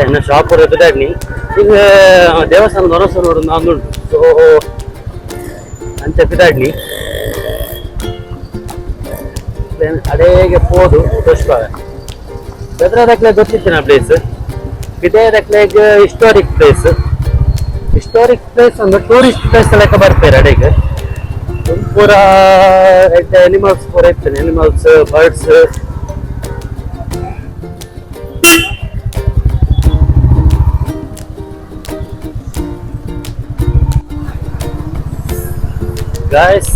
ಎನ್ನ ಶಾಪ್ ಎದುರಾಗ್ನಿ ಈಗ ದೇವಸ್ಥಾನದ ಹೊರಸು ನೋಡು ನಾನು ಸೊ ಅಂತ ಪಿದಾಡ್ನಿ ಅಡೇಗೆ ಪೋದು, ಪುಷ್ಪ. ಗೊತ್ತಿತ್ತು ನಾ ಪ್ಲೇಸ್ ಪಿದೇದಕ್ಲೆಗ್ ಹಿಸ್ಟೋರಿಕ್ ಪ್ಲೇಸ್ ಹಿಸ್ಟೋರಿಕ್ ಪ್ಲೇಸ್ ಅಂದ್ರೆ ಟೂರಿಸ್ಟ್ ಪ್ಲೇಸ್ ಲೆಕ್ಕ ಬರ್ತಾರೆ ಅಡೆಗೆ ಪೂರ ಅನಿಮಲ್ಸ್ ಪೂರ ಇರ್ತೇನೆ ಅನಿಮಲ್ಸ್ ಬರ್ಡ್ಸ್ ಗಾಯ್ಸ್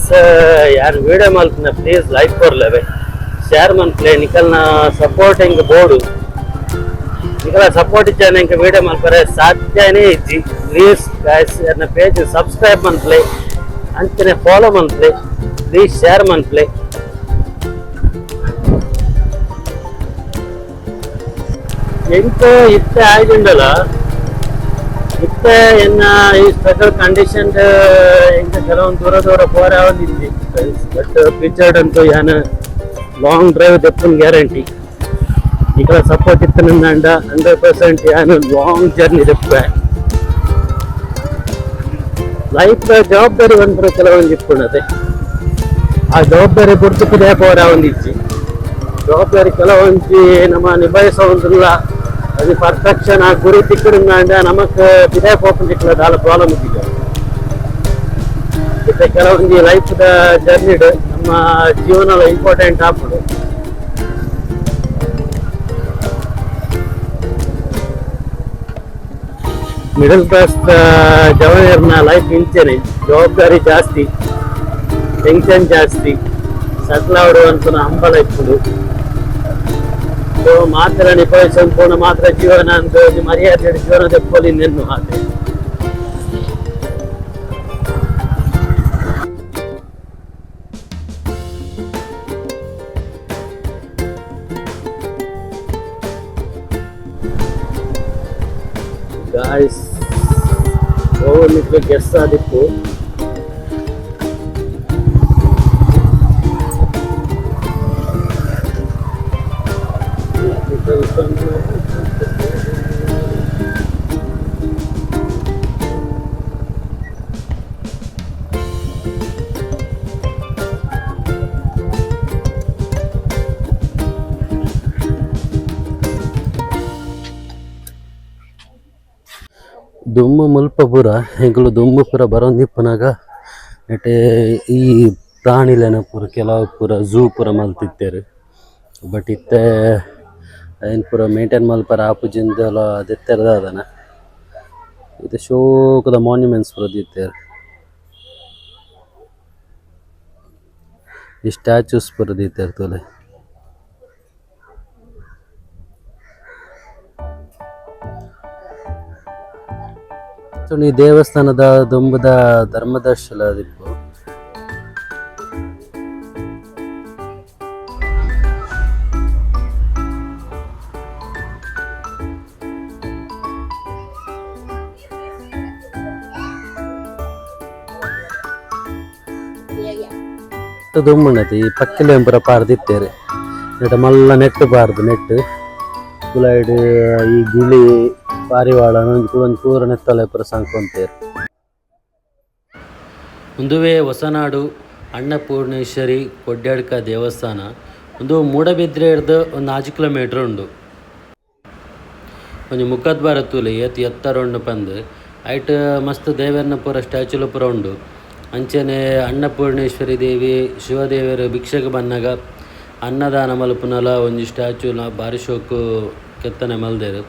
ಯಾರು ವಿಡಿಯೋ ಮಲ್ಪನ ಪ್ಲೀಸ್ ಲೈಕ್ ಕೊರ್ಲೇವೆ ಶೇರ್ ಮನ್ಪ್ಲೆ ನಿಕಲ್ನ ಸಪೋರ್ಟಿಂಗ್ ಬೋರ್ಡು ನಿಕಲ ಸಪೋರ್ಟ್ ಇಚ್ಚಾನೆ ಇಂಕ ವಿಡಿಯೋ ಮಲ್ಪರೆ ಸಾಧ್ಯನೇ ಇಜ್ಜಿ ಪ್ಲೀಸ್ ಗಾಯ್ಸ್ ನನ್ನ ಪೇಜ್ ಸಬ್ಸ್ಕ್ರೈಬ್ ಮನ್ಪ್ಲೆ ಅಂಚನೆ ಫಾಲೋ ಮನ್ಪ್ಲೆ ಪ್ಲೀಸ್ ಶೇರ್ ಮನ್ಪ್ಲೆ ಎಂಟು ಇತ್ತೆ ಆಯ್ದುಂಡಲ್ಲ ಇತ್ತೆ ಇನ್ನ ಈ ಸ್ಪೆಷಲ್ ಕಂಡೀಷನ್ ಹಿಂಗೆ ಕೆಲವೊಂದು ದೂರ ದೂರ ಫೋರ್ ಅವರ್ ಇದ್ವಿ ಬಟ್ ಪಿಚರ್ಡ್ ಅಂತೂ ಯಾನ ಲಾಂಗ್ ಡ್ರೈವ್ ದಪ್ಪನ್ ಗ್ಯಾರಂಟಿ ಈಗ ಸಪೋರ್ಟ್ ಇತ್ತು ನನ್ನ ಅಂಡ ಹಂಡ್ರೆಡ್ ಪರ್ಸೆಂಟ್ ಯಾನು ಲಾಂಗ್ ಜರ್ನಿ ದಪ್ಪ ಲೈಫ್ ಜವಾಬ್ದಾರಿ ಬಂದ್ರೆ ಕೆಲವೊಂದು ಇಟ್ಕೊಂಡದೆ ಆ ಜವಾಬ್ದಾರಿ ಗುರುತಿಪ್ಪದೆ ಪೋರ ಒಂದಿಚ್ಚಿ ಜವಾಬ್ದಾರಿ ಕೆಲವೊಂದು ನಮ್ಮ ನಿಭಾಯಿಸೋದಿಲ್ಲ ಅದು ಪರ್ಫೆಕ್ಷನ್ ಆ ಗುರಿ ತಿಕ್ಕಡಿಂದ ನಮಕ್ ಬಿದೇ ಪೋಪಂದಿಕ್ಕಲ ದಾಲ ಪ್ರಾಬ್ಲಮ್ ಇದ್ದಿದೆ ಮತ್ತೆ ಕೆಲವೊಂದು ಲೈಫ್ ಜರ್ನಿ ನಮ್ಮ ಜೀವನದ ಇಂಪಾರ್ಟೆಂಟ್ ಆಗ್ಬೋದು ಮಿಡಲ್ ಕ್ಲಾಸ್ ಜವನಿಯರ್ನ ಲೈಫ್ ಇಂಚೆನೆ ಜವಾಬ್ದಾರಿ ಜಾಸ್ತಿ ಟೆನ್ಷನ್ ಜಾಸ್ತಿ ಸಟ್ಲ್ ಆಡುವಂತ ಹಂಬಲ ಇಪ್ಪುಡು ಮಾತ್ರ ನಿಭಾಯಿಸಂಪೂರ್ಣ ಮಾತ್ರ ಜೀವನ ಅಂತ ಮರ್ಯಾದೆ ಜೀವನ ತೆಪ್ಪಲಿ ನೆನ್ನು ಹಾಗೆ. ಗಾಯ್ಸ್ ಹೋಗ್ಲಿಕ್ಕೆ ಗೆಸ್ ಆದಿತ್ತು ದುಮ್ಮು ಮುಲ್ಪ ಪೂರ ಹೆಂಗಲು ದುಮ್ಮ ಪೂರ ಬರೋಂದಿಪ್ಪನಾಗ ನೆಟೆ ಈ ಪ್ರಾಣಿಲೆನ ಪೂರ ಕೆಲವು ಪೂರ ಝೂ ಪೂರ ಮಲ್ತಿತ್ತೇರು. ಬಟ್ ಇತ್ತೆ ಏನು ಪೂರ ಮೇಂಟೈನ್ ಮಲ್ಪರ ಆಪುಜಿಂದಲ ಅದೆತ್ತೆರದ ಅದನ ಇದು ಶೋಕದ ಮಾನ್ಯುಮೆಂಟ್ಸ್ ಪೂರ ಈ ಸ್ಟ್ಯಾಚ್ಯೂಸ್ ಪೂರ ಈ ದೇವಸ್ಥಾನದ ದೊಂಬದ ಧರ್ಮದರ್ಶಲ ದಿಪ್ಪು ದುಮ್ಮಣ್ಣತಿ ಈ ಪಕ್ಕಲೆ ಪೂರ ಪಾರ್ದಿತ್ತೇರೆ. ನೆಟ್ ಮಲ್ಲ ನೆಟ್ಟು ಪಾರ್ದು, ನೆಟ್ಟು. ಕುಲೈಡ್ ಈ ಗಿಳಿ ಪಾರಿವಾಳ ಒಂದು ಪೂರ ನೆತ್ತಲೆ ಪುರ ಸಂಕೊಂತೇರು ಮುಂದುವೆ ಹೊಸನಾಡು ಅನ್ನಪೂರ್ಣೇಶ್ವರಿ ಕೊಡ್ಯಾಡ್ಕ ದೇವಸ್ಥಾನ. ಒಂದು ಮೂಡಬಿದ್ರೆ ಹಿಡ್ದು ಒಂದು ಆಜು ಕಿಲೋಮೀಟ್ರ್ ಉಂಡು ಒಂಜಿ ಮುಖದ್ವಾರ ತೂಲೆ ಎತ್, ಎತ್ತರ ಉಂಡು ಪಂದ್. ಐಟ್ ಮಸ್ತ್ ದೇವರನ್ನ ಪೂರ ಸ್ಟ್ಯಾಚುಲು ಪೂರ ಉಂಡು. ಅಂಚನೆ ಅನ್ನಪೂರ್ಣೇಶ್ವರಿ ದೇವಿ ಶಿವದೇವಿಯರು ಭಿಕ್ಷೆಗೆ ಬಂದಾಗ ಅನ್ನದಾನ ಮಲ್ಪುನಲ ಒಂಜಿ ಸ್ಟ್ಯಾಚ್ಯೂಲ ಬಾರಿ ಶೋಕು ಕೆತ್ತನೆ ಮಲ್ದೇರು.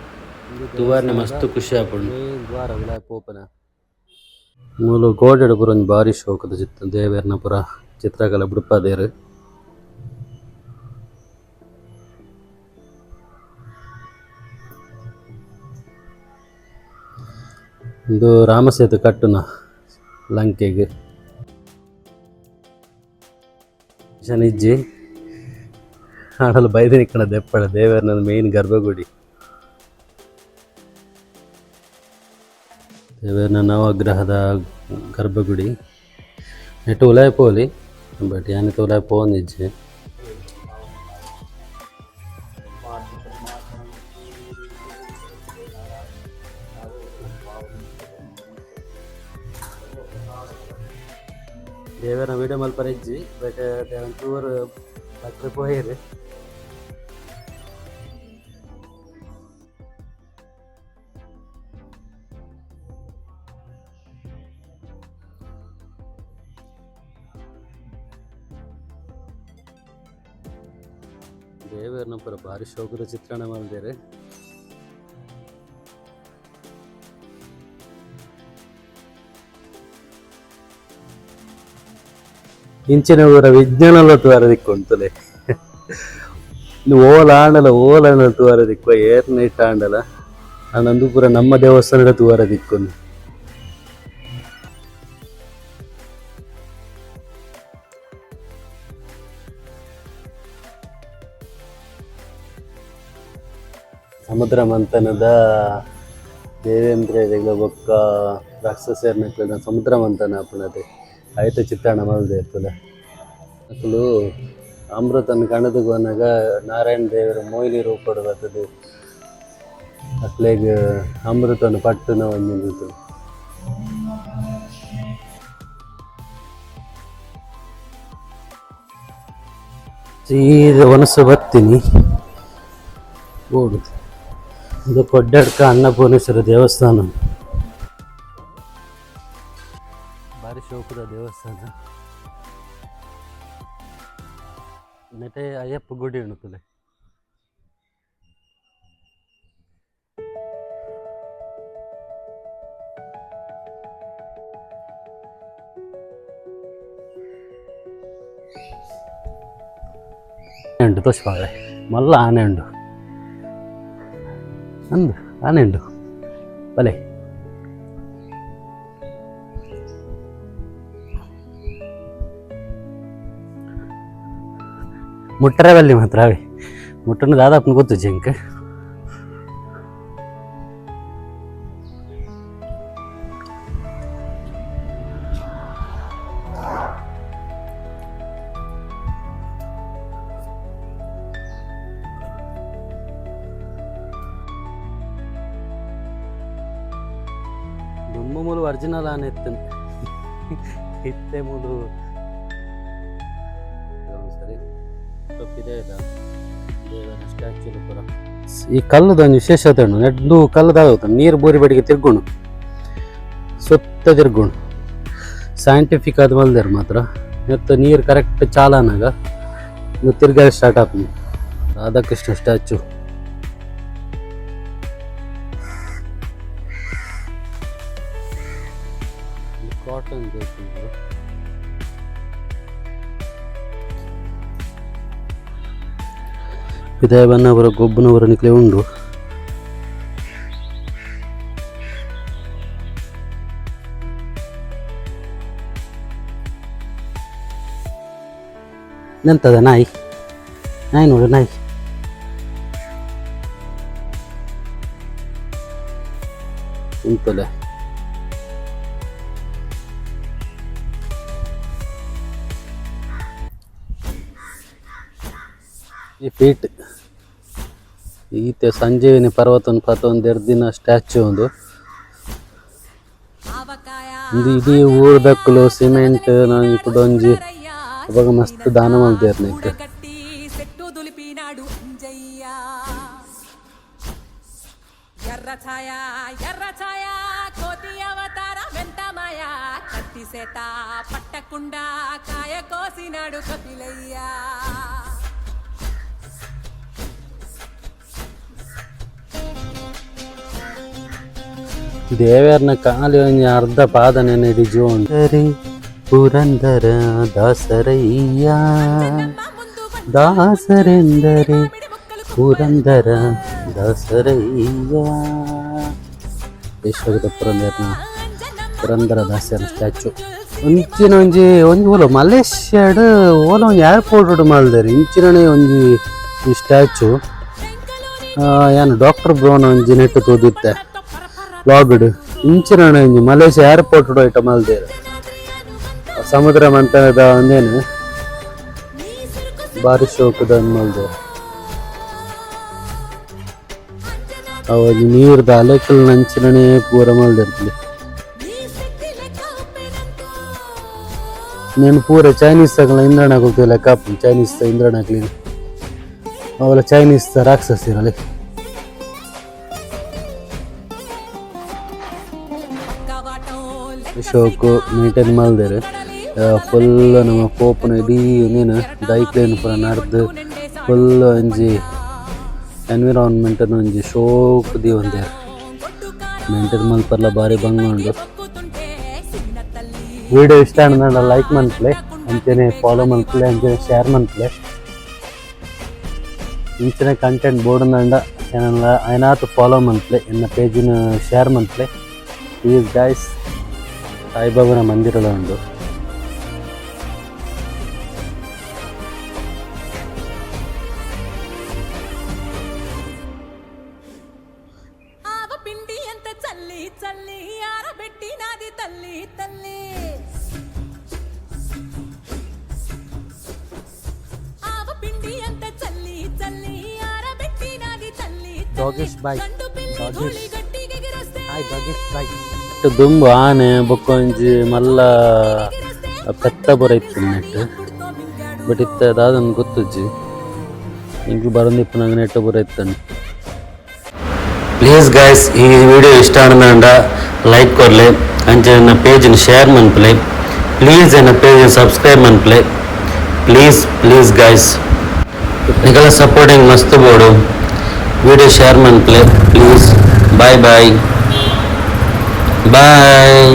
ತುವಾರ್ನೆ ಮಸ್ತ್ ಖುಷಿ ಆಪುಂಡು. ದ್ವಾರ ವಿಲಾಯ ಪೋಪನ ಮೂಲು ಗೋಡೆಡ್ ಪೂರ ಒಂಜಿ ಬಾರಿ ಶೋಕದ ಚಿತ್ರ ದೇವೇರ್ನ ಪೂರ ಚಿತ್ರಕಲೆ ಬಿಡುಪದೇರು. ಇದು ರಾಮಸೇತು ಕಟ್ಟುನ ಲಂಕೆಗೆ. ಶನಿಜ್ಜಿ ಆಡಲು ಬೈದನಿಕ್ಕಣ ದೆಪ್ಪಳ ದೇವರನ ಮೇನ್ ಗರ್ಭಗುಡಿ. ದೇವರನ ನವಗ್ರಹದ ಗರ್ಭಗುಡಿ. ನೆಟ್ಟು ಉಲಾಯ ಪೋಲಿ. ಬಟ್ ಯಾನಿತ ಉಲಾಯ ಪೋನಿಜ್ಜೆ ದೇವರ ವಿಡಿಯೋ ಮಲ್ಪರ ಇಜ್ಜಿ ಬಟ್ ಒಂಚೂರು ಭಟ್ರು ಪೋಯಿರು ಪುರ ಭಾರಿ ಶೋಕದ ಚಿತ್ರಣ ಇಂಚಿನ ಊರ ವಿಜ್ಞಾನಲ ತೂವರ ದಿಕ್ಕೊಂತಲೆ ಓಲ ಆಂಡಲ ಓಲ ಆಂಡಲ ತೂವರ ದಿಕ್ಕು ಏರ್ ನೈಟ್ ಆಂಡಲ ಆನಂದು ಪೂರ ನಮ್ಮ ದೇವಸ್ಥಾನದ ತೂವರ ಸಮುದ್ರ ಮಂಥನದ ದೇವೇಂದ್ರ ಬೊಕ್ಕ ರಾಕ್ಷಸರ್ನ ಸಮುದ್ರ ಮಂಥನ ಆಪುನದೆ ಐತ ಚಿತ್ರಣ ಮಲ್ದೆ ಇರ್ತದೆ. ಅಕ್ಕಲು ಅಮೃತನ ಕಣದಗ ಬಂದಾಗ ನಾರಾಯಣ ದೇವರ ಮೊಯ್ಲಿ ರೂಪಡು ಬರ್ತದೆ ಅಕ್ಲೆಗ್ ಅಮೃತನ ಪಟ್ಟುನ ಒಂದು ಸೀದ ಒನಸು ಬರ್ತೀನಿ. ಓಡುದು. ಇದು ಕೊಡ್ಡಡ್ಕ ಅನ್ನಪೂರ್ಣೇಶ್ವರ ದೇವಸ್ಥಾನ ಭಾರಿ ಶೋಕದ ದೇವಸ್ಥಾನ ನೆಟೆ ಅಯ್ಯಪ್ಪ ಗುಡಿ ಉಂಟುಲೆ ಉಂಟು ತೋರಿಸ್ಪಾಳೆ ಮಲ್ಲ ಆನೆ ಉಂಟು ಅಂದು ಆನೆಂಡು ಬಲೆ. ಮುಟ್ಟರೆ ಬಲ್ಲಿ ಮಾತ್ರ ಅವೆ. ಮುಟ್ಟನ್ನು ದಾದಾಪನ ಗೊತ್ತು ಜಂಕ್ ದುಂಬ ಮೂಲು ಒರಿಜಿನಲ್ ಆನೆ ಇತ್ತು ಇತ್ತೆ ಮೂಲು ತಪ್ಪಿದೆ ಈ ಕಲ್ಲದೊಂದು ವಿಶೇಷತೆ ಉಂಟು. ನೆಡ್ಡು ಕಲ್ಲದಾಗುತ್ತೆ. ನೀರು ಬೋರಿ ಬಡಿಗೆ ತಿರ್ಗುಣು. ಸುತ್ತ ತಿರ್ಗುಣು. ಸೈಂಟಿಫಿಕ್ ಆದ ಮಲ್ದೇರು ಮಾತ್ರ. ಮತ್ತು ನೀರು ಕರೆಕ್ಟ್ ಚಾಲನಾಗ. ಇನ್ನು ತಿರ್ಗಾ ಸ್ಟಾರ್ಟ್ ಆಗ್ತೀನಿ ರಾಧಾಕೃಷ್ಣ ಸ್ಟ್ಯಾಚು ಕಾಟನ್ ಬೇಕು ವಿದಯಬನ್ನವರ ಗೊಬ್ಬನವರ ನಿಕ್ಲೆ ಉಂಡು. ನಂತದ ನಾಯಿ? ನಾಯಿ ನೋಡು ನಾಯಿ. ಉಂಟಲೆ ಈ ಫೀಟ್ ಈತೆ ಸಂಜೀವಿನಿ ಪರ್ವತನ ಪತ ಒಂದು ಎರಡು ದಿನ ಸ್ಟ್ಯಾಚ್ಯೂ ಒಂದು ಇದು ಇಡೀ ಊರ್ದಕ್ಕಲು ಸಿಮೆಂಟ್ ನಾನು ఇప్పుడు ಒಂಜಿ ಅವಾಗ ಮಸ್ತ್ ದಾನ ಮಲ್ದೇರ್ ನೆಕ್ గట్టి సెట్టు దులిపినాడు అంజయ్య ఎర్ర ఛాయ ఎర్ర ఛాయ కోతి అవతార వెంట మాయ కత్తి సేత పట్టకుండా కాయ కోసినాడు కపిలయ్య ದೇವರನ ಕಾಲಿ ಅರ್ಧ ಪಾದ ನೆನೆಡಿ ಸರಿ ಪುರಂದರ ದಾಸರಯ್ಯ. ದಾಸರೆಂದರೆ ಪುರಂದರ ದಾಸರಯ್ಯ. ವಿಶ್ವದ ಪುರಂದರನ ಪುರಂದರ ದಾಸರ ಸ್ಟ್ಯಾಚು. ಇಂಚಿನ ಒಂಜಿ ಒಂಜಿ ಓಲ ಮಲೇಷ್ಯಾಡ್ ಓಲ ಒಂಜಿ ಏರ್ಪೋರ್ಟ್ ಮಾಡಿದಾರೆ? ಇಂಚಿನೇ ಒಂಜಿ ಸ್ಟ್ಯಾಚು. ಏನು ಡಾಕ್ಟರ್ ಬ್ರೋನ್ ಒಂಜಿ ನೆಟ್ಟು ತೋದಿತ್ತೆ. ಲಾಗ್ಡ್ ಇಂಚಿನ ಒಂಜಿ ಮಲೇಷ್ಯಾ ಏರ್ಪೋರ್ಟ್ ಐಟ ಮಲ್ದೇರು ಸಮುದ್ರ ಮಂಥನದ ಒಂದೇನು ಭಾರಿ ಶೋಕದ ಮಲ್ದೇರು ಅವು ನೀರ್ದ ಅಲೆಕಲ್ ನಂಚಿನನೇ ಪೂರ ಮಲ್ದಿರ್ತದೆ నేను పూర చైనీస్ సగల ఇంద్రాణకు లెక్క చైనీస్ ఇంద్రాణకు ಅವಳ ಚೈನೀಸ್ ರಾಕ್ಷಸ ಶೋಕು ಮೇಂಟೈನ್ ಮಾಡಿದಾರೆ ಫುಲ್ ನಮ್ಮ ಪೋಪನ ಇಡೀ ದೈಕ್ ದೈಕ್ಲೇನು ಪುರ ನಡ್ದ್ ಫುಲ್ ಒಂಜಿ ಎನ್ವಿರಾನ್ಮೆಂಟ್ ಒಂಜಿ ಶೋಕ್ ದಿ ಒಂದೇ ಮೇಂಟೈನ್ ಮಲ್ಪರ್ಲ ಭಾರಿ ಬಂಗ ಉಂಡು ವಿಡಿಯೋ ಇಷ್ಟ ಅಂದ್ರೆ ಲೈಕ್ ಮನ್ಪ್ಲೆ ಅಂಚೆನೆ ಫಾಲೋ ಮನ್ಪ್ಲೆ ಅಂಚೆನೆ ಶೇರ್ ಮನ್ಪ್ಲೆ ಇಂಚಿನ ಕಂಟೆಂಟ್ ಬೋರ್ಡ್ ನಂಡ ಏನಲ್ಲ ಏನಾತು ಫಾಲೋ ಮನ್ಪ್ಲೆ ಎನ್ನ ಪೇಜಿನ ಶೇರ್ ಮಂತ್ಲೆ ಪ್ಲೀಸ್ ಗಾಯ್ಸ್ ಸಾಯಿಬಾಬನ ಮಂದಿರಲ ಉಂಡು Doggish bike. Doggish. Hi, doggish bike. గట్టిగా ఎగిరొస్తే ದುಂಬು ಆನೆ ಬೊಕ್ಕೊಂಜಿ ಮಲ್ಲ ಪೆತ್ತ ಬರ ಇತ್ತು ನೆಟ್ ಹುಡ್ಕೊ ಮಿಂಗಾಡು ಬಟ್ ಇತ್ತ ದಾದನ್ ಗೊತ್ತುಜ್ಜಿ ಇಂಕ್ಲು ಬರಂದಿಪ್ಪು ನಂಗೆ ನೆಟ್ ಬರ ಇತ್ತಾನೆ ಪ್ಲೀಸ್ ಗೈಸ್ ಈ ವಿಡಿಯೋ ಇಷ್ಟ ಆನಂದ ಲೈಕ್ ಕೊರ್ಲೆ ಅಂಚೆ ನನ್ನ ಪೇಜ್ನ ಶೇರ್ ಮನ್ಪ್ಲೆ ಪ್ಲೀಸ್ ನನ್ನ page subscribe ಮನ್ಪ್ಲೆ please please guys ನಿಗಳ supporting ಮಸ್ತ್ ಬೋಡು ವಿಡಿಯೋ ಶೇರ್ ಮನ್ಪ್ಲೆ ಪ್ಲೀಸ್ ಬಾಯ್ bye.